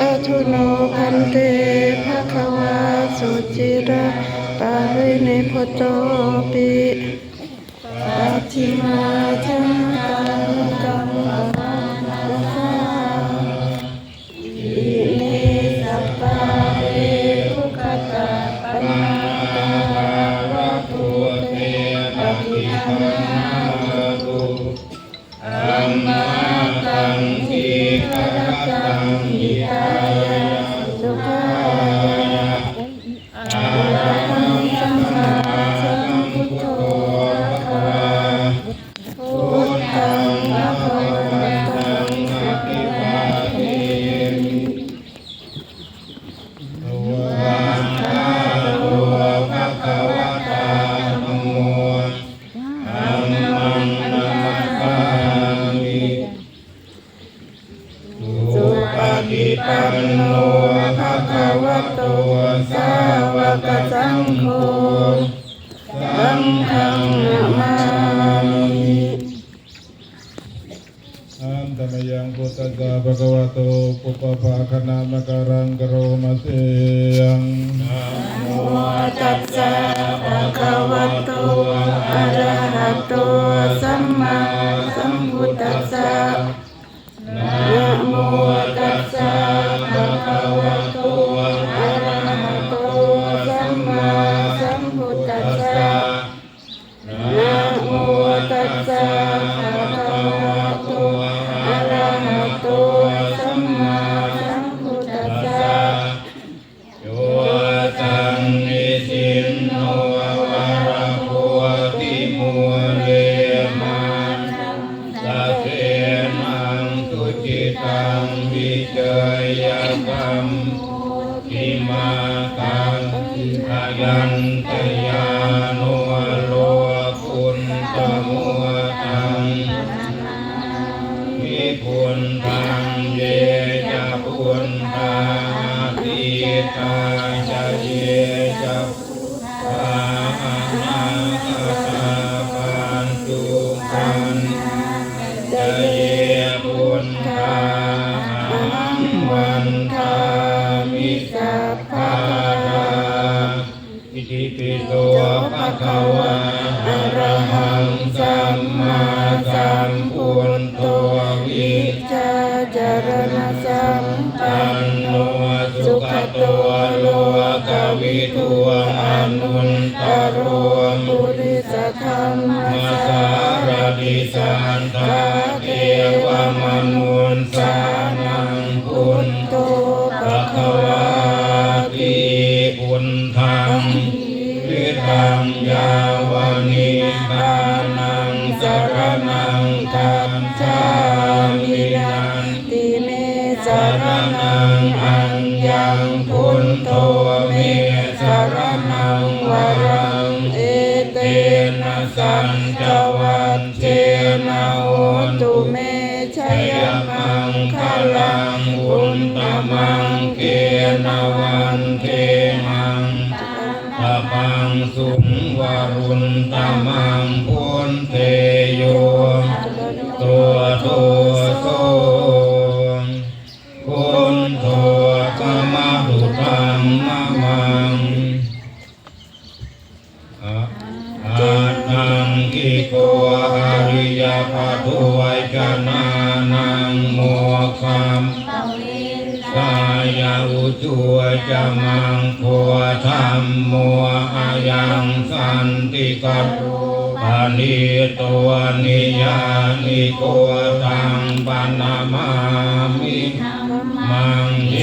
อทุโนพันเตภะคะวาสุจิระปาริเนพโตปิปัจฉิมาจันตัง กสังโฆสังฆังนะมามิอันตมยังพุทธัสสะภะคะวะโตปุปปภาคณามะการังกโรมาเตยังโมตัสสะภะคะวะโตอะระหะโตสัมมาสัมพุทธัสสะนะโม พุนทังเยจะพุนทาติตาจะเยจะพานาคตาปันตุปันจะเยพุนทางวันทามิสัพพะราอิติปิโสภะคะว วิจาจารณสัมปันโนสุขโตโลกวิทูอนุ รนังอัญญังพุนโตเมสารนังวรังเอเตนะสัญจวัตเจนะโหตุตเมชชยมัมังงคคลัลังงอุนตมังเกนวันเทมังตะปังสุงวรุณตมังพุนเทโยตัวโทโส งมะมังอะอาตังกิโกอริยปัตวัยจนานังโมคัมกายาอุจุจะมังโคธรรมโมอายังสันติกัตปานิตัวนิยานิโกตังปนามามิ มังเย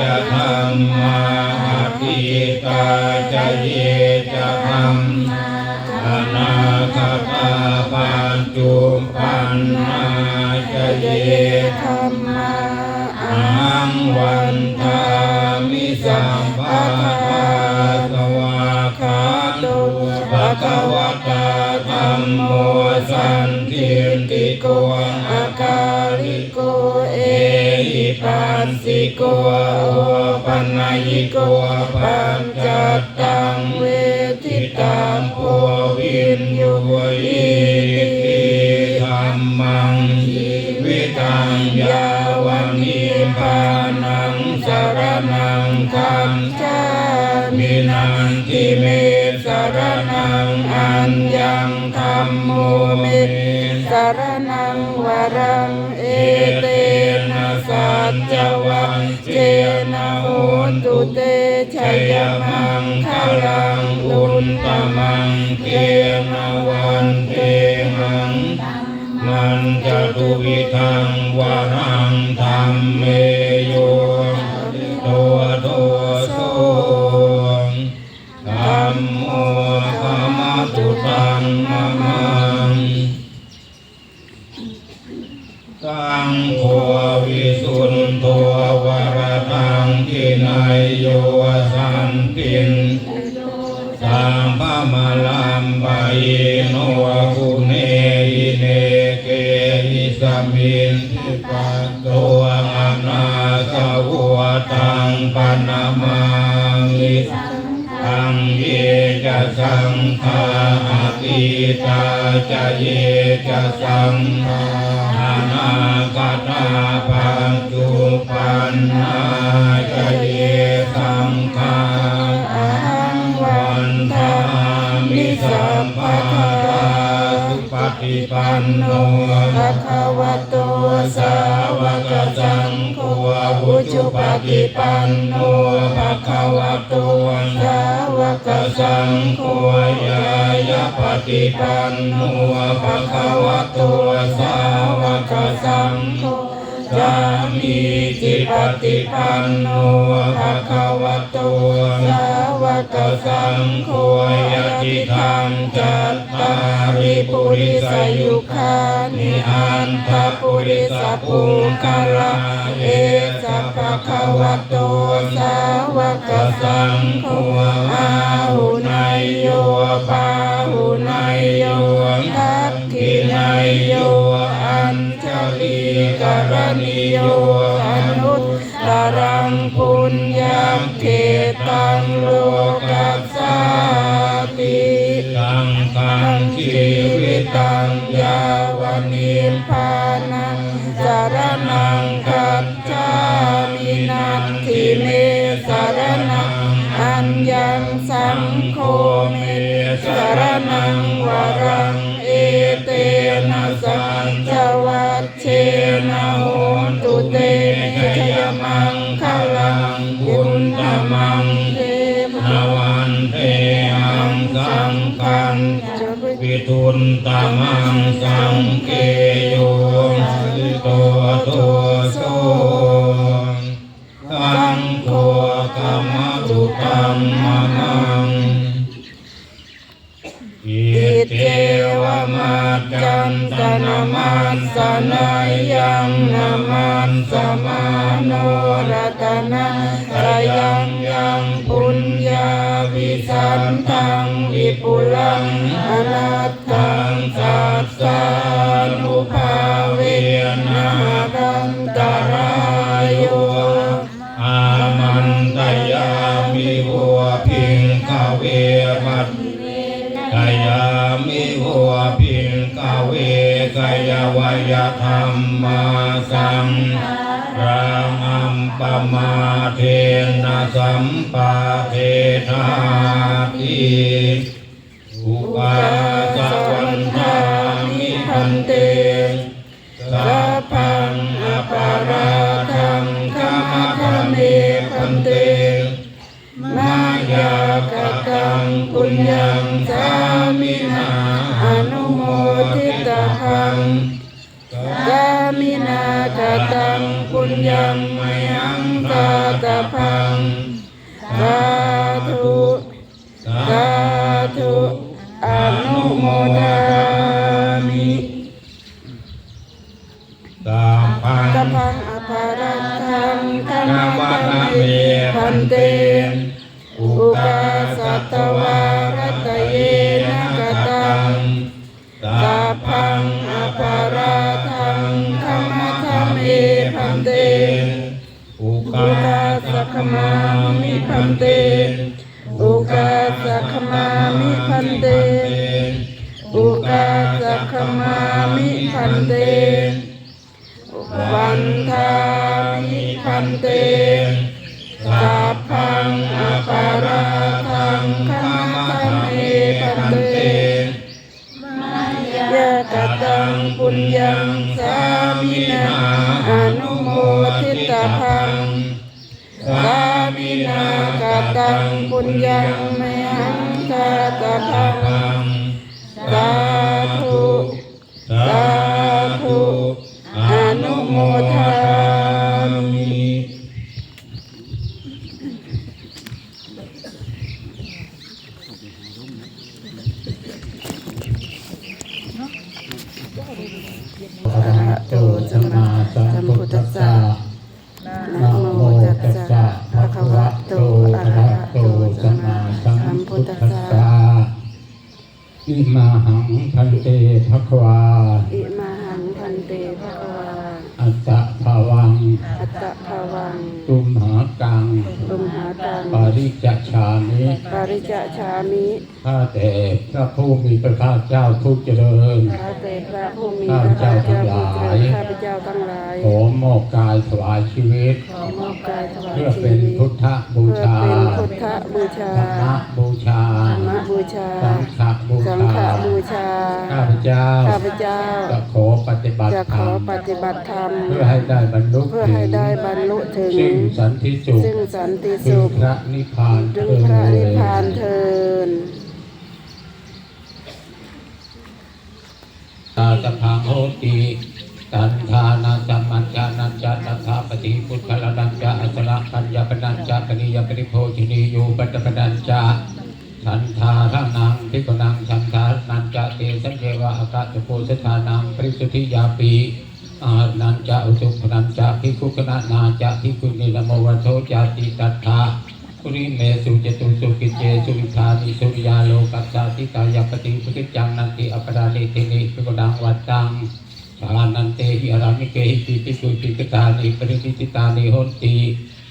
จะธรรมาอติตาจะเยจะธรรมอนาคตาปัญจุปันนาจะเยธรรมาอังวันทามิสัมภะทาสวาคาตุภะคะวะตาธัมโมสันทิติโก สสิโกโอปัญญิโกปัญจตังเว มันจะตุวิทังวารังธรรมเมโยตัวตัวโสธรรมโมธรรมตุตังมะมังสังโฆวิสุนตัววรตังกินายโยสันตินสัมภมาลัมบายโนกุ ตัวอานาสวัวตังปนามามิตังเยจะสังฆาอาติตาจะเยจะสังฆานาคตาปัจจุปันนาจะเยสังฆาวันทามิสัมปะทาสุปฏิปันโนภะคะวะโต สาวกสังโฆอุจุปฏิปันโนภะคะวะโตสาวกสังโฆยายาปฏิปันโนภะคะวะโตสาวกสังโฆสามีจิปฏิปันโนภะคะวะโตสา กสังโฆยติธรรมจัตตาริปุริสยุคานิอันตปุริสปุคละเอสัพพะคะวะโตสาวกสังโฆอาหุนายโยปาหุนายโยทักขินายโยอัญชลีกรณิโย สารนังวรังเอเตนะสัจจวัชเชนะโหตุเตชยมังคลังบุญตมังเทพวันเทหังสังคังวิทุนตมังสังเกโยตัวตัวโสสังโฆกรรมตุตังมะมังอิเทวมา จันตนามัสสนายังนามัสสมาโนรัตนะระยังยังปุญญาวิสันตังวิปุลังอนัตตังสัสสา วายธรรมาสังรามัมปมาเทนะสัมปะเทนาติอุปาสวันทามิพันเตสัพพังอปาราทังขมาคเมพันเตมายากตังปุญญังสามินาอนุโมทิตาัง สามินากตังปุญญังมยังตาตาพังสาธุสาธุอนุโมทามิตาพังกัมพังอภารัตังธรรนมวัะตเมเมพัพันนเตเตอุอุกากาสัสัตตวา ขมามิพันเตเตอุกาสักขมามิพันเต อุกาสักขมามิพันเต วันทามิพันเตสัพพังอปาราทังขมะทะเมพันเตยะกตังปุญญังสามินาอนุโมทิตาพัง ตังปุญญังเมหังคาตะพังสาธุ สาธุอนุโมทามิ อะระหะโตสัมมาสัมพุทธัสสะนะโมตัสสะภะคะวะโตอะระหะโตสัมมาสัมพุทธัสสะ อิมาหังพันเตภะคะวา อิมาหังพันเตภะคะวา อัตตะภาวัง อัตตะภาวัง ตุมหากัง ตุมหาตัง ปาริจจฉามิปาริจฉามิข้าแต่พระผู้มีพระภาคเจ้าทุกเจริญ ข้าแต่พระผู้มีพระภาคเจ้าผู้เจริญข้าพเจ้าทั้งหลาย ขอมอบกายถวายชีวิต ขอมอบกายถวายเพื่อชีเป็นวิตพุทธบูเพื่อชาเป็นพุทธบูชาธรรมบูชาธรรมบูชาสังฆ บูสังชาฆบูชา ข้าพเจ้าข้าพเจ้า จะขอปฏิบัติจะธขรรอมปฏิบัติธรรม เพื่อให้ได้บรรลุเพื่อให้ได้บรรลุถึง ซึ่งสันติสุขซึ่งสันติถึสุงขพระนิพพานถึงพระนิพพานเทิน ตาตพังโหติตันทานาสัมมัญญานัญจานัทธาปฏิพุทธลนัญจาอัสระปัญญาปนัญจาปนิยปริโภชินียูปัตตปนัญจา ฉันทาทานังพิกนังฉันทานัญจาเตสัญเยวะอากาศโพสธานังปริสุทธิยาปีอานัญจาอุตุปนัญจาภิกขุกนานาจาภิกขุนินโมวัโทจาติตัทธาปุริเมสุจตุสุกิเจสุวิธานิสุริยาโลกัสสาติกายปฏิปกิจังนันติอปรานิตินิปิกดังวัดตังสานันเตหิอารามิเกหิปิปิสุปิกตานิปริปิติตานิโหติ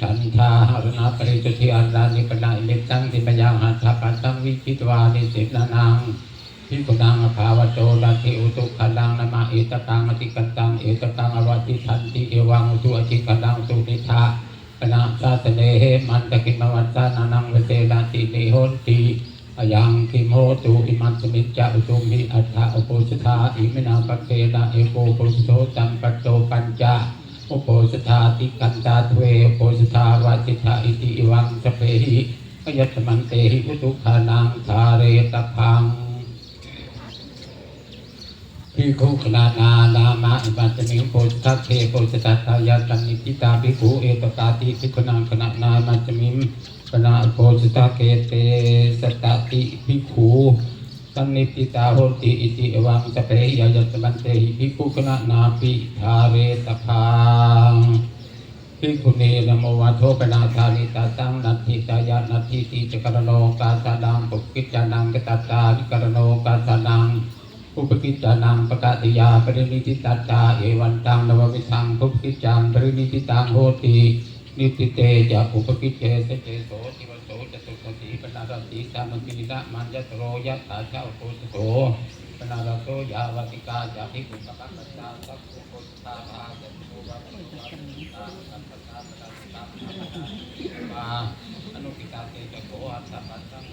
ฉันทาหรณาปริสุทธิอารานิปนาอิเมตังติปยังหัตถปัตตังวิจิตวานิสินานังพิกุดังภาวโตดัติอุตุขัดังนามาเอตตังอติกันตังเอตตังอวัติทันติเอวังอุตุอติกันดังสุนิธาปนาสาสเนเหมันตะกิมวัตสานานังเวเตนาตินิโหนติอยังกิโมตุอิมันสมิจจาอุตุมิอัฏฐาอุปสถาอิมินาปะเกนะเอโกโปสโตตัมปโตปัญจา อุปสถาติกันตาทเวอุโปสถาวาติธาอิติอิวังสเปหิพยัตมันเตหิอุตุขานังทาเรตพังพิคุขนานานามาอิปัตมิโพสทัสเทโพสตัตตายาตันนิติตาภิกขุเอตตาติภิกขุนังขณะนามัจจมิมปนาโพสตาเกเตสตตติภิกขุ สันนิติตาโหติอิติเอวังสเปยยยัตมันเตหิภิกขุขณะนาปิทาเวตพังภิกขุนีนโมวัโทปนาธานิตาตังนัตถิตายานัตถิติจกรโนกาสานังปุกิจานังกตัตานิกรโนกาสานังอุปกิจานังปกะติยาปรินิติตัตาเอวันตังนววิสังภุกิจจังปรินิติตังโหตินิติเตจะอุปกิเจสเจโสติ ปฏิปนารติสามังกินะมันยตโรยะตาเจ้าโพสโสปนารโตยาวติกาจะภิกุปะปัสสาสัพพุโพสตาภาจตุวัตถุวัตตาสัพพะตาปะตาตามาอนุปิตาเตจโกอัตตปัตตัง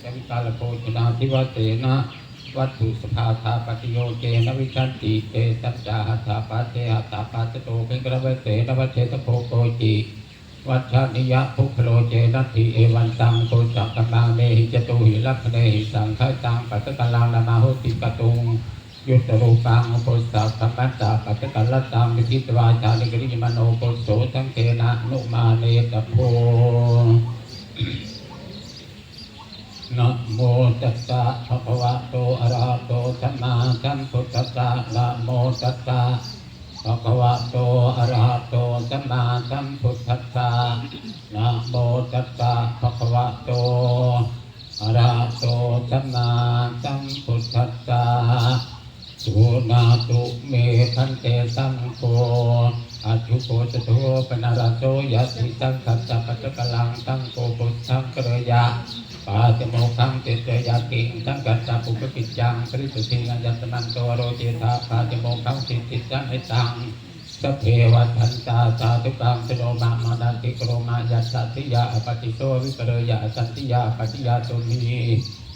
สวิกาลโภชนาทิวเตนะวัตถุสภาธาปฏิโยเจนวิชันติเตสัจจาหัตถาปาเตหัตถาปาตโตเพ็งกระเวเตนวัเชตโพโกจิ วัชานิยะภุคโลเจนัตถิเอวันตังโกจักกังเนหิจตุหิลักเนหิสังฆตังปัตตกัลังนามาโหติกตุงยุตตรูปังโพสตาสัมปัสสะปัตตกัลลตังวิทิตวาจานิกริยมโนโกโสทังเกนะนุมาเนตโพนะโมตัสสะภะคะวะโตอะระหะโตสัมมาสัมพุทธัสสะนะโมตัสสะ ภะคะวะโตอะระหะโตสัมมาสัมพุทธัสสะนะโมตัสสะภะคะวะโตอะระหะโตสัมมาสัมพุทธัสสะสุนาตุเมขันเตสังโฆอาจุโกจโตปนาราโตยะติสังขัสสะปัจจกลังตังโกปุตตังกระยะ ปาติโมขังเตเตยากิงทั้งกัจจปุกปิจังปริสุทธิงัญญตมันโตโรเจธาปาติโมขังสิทธิจังให้ตังสเพวัตันตาสาธุกังสโนมามานันติกรมายัสสติยาปฏิโสวิกเรยะสันติยาปฏิยาตุนี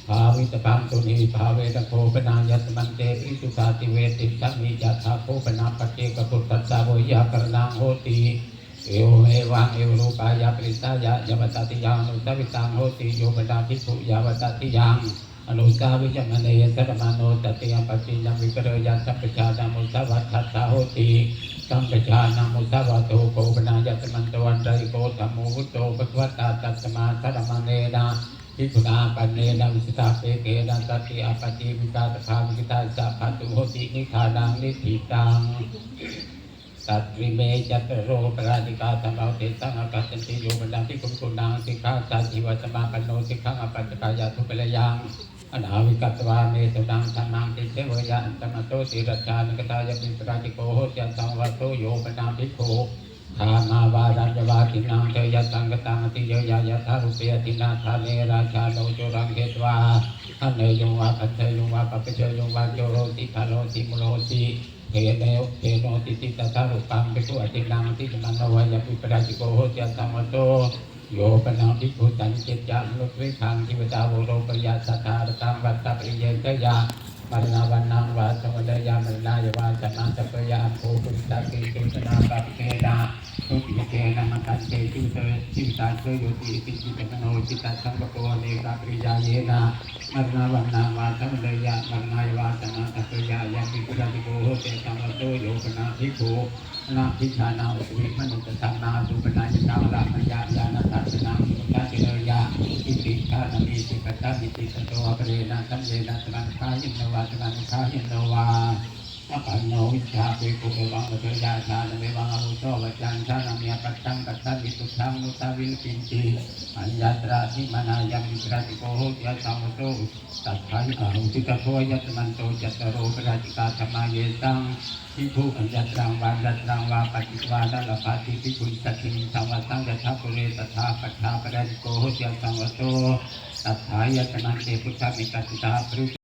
ภาวิตปังตุนีภาเวตโคปนายัตมันเตอิสุสาติเวติสัมมิยัตถาโคปนาปเจกปุตตัสสะโวยากรณังโหติ เอวเมวังเอวรูปายาปริตายะยวัตติยังอนุสวิตังโหติโยปนาภิกขุยาวัตติยังอนุสาวิจมเนยสรมาโนตติยปจิญญวิกรยัสัพพชานามุสาวัฏทัสสะโหติสัมปชานามุสาวะโตโกปนายัตมันตวันไตโกตมโมวุตโตปะควตาตัสมาสรมาเนนะพิกุณาปันเนนะวิสตาเปเกนะตติอปติวิกาตภาวิกตาสัพพตุโหตินิขานังนิธิตัง ตัตริเมจัตโรปราติกาธรรมเาเตสังอากัสติโยบันดาพิคุกุณังสิกขาสัจิวัตมาปนโนสิกขังอปัจจกายาทุเปลยังอนาวิกัตวาเมตุนังธรรมังติเสวยะอันตมโตติรัจจานกตายปิปราติโกโหติยัสังวัตโตโยปนาภิกขุธามาวารัญวาทินังเตยสังกตังติเยยายะทารุเปียตินาธาเนราชาโนจุรังเกตวาอันเนยงวาปัจเจยงวาปัปเจยงวาโยโรติคาโรติมุโรติ เทเนวเอโนติติตาตารุปังปิตุอตินังตินังนวายปิปราติโกโหติยัสังวัตโตโยปนาภิกขุตันเจตยาลุกวิทังทิวตาโวโรปยาสัทธารตังวัตตปริเยตยามรณาวันนังวาสวัสยามรณายาวาสนาสัพยาภูปุตตะกิตุสนาปัปเกดา ทุติเกนะมตันเตจิวเตจิตาเตโยติติจิตมโนจิตตสังกปวเนกาปริยาเยนะมรณาวันนังวาสวัสยามรณายวาสนาตปยายามิปุระติโกเตสัมโตโยปนาภิกขุนาพิชานาอุวิมนุตตังนาสุปนายนารามัญญาญาณทัสนาสุปตาจิเนยาอิติกานามิสิกตามิติสโตอปเรนะสัมเยนะสนังคายินวาสนังคายินวา อปันโนวิชาเปกุเอวังเทยาชาณเมวังอมุโตวัจังชานามีปัตตังกัตตาวิตุทังมุตาวินปินติอัญญาตราทิมานายังวิกราติโกโหยะสัมโตตัทธายอาหุติกะโทยัตมันโตจัตโรปราจิกาธรรมาเยตังทิฏฐุอัญญาตรังวานัตรังวาปฏิวานัลภาติภิกขุสัจจิสังวัตังยะถาปุเรตถาปัฏฐาปะริโกโหติสังวโตตัทธายตนันเตพุทธมิกัสสตาปริ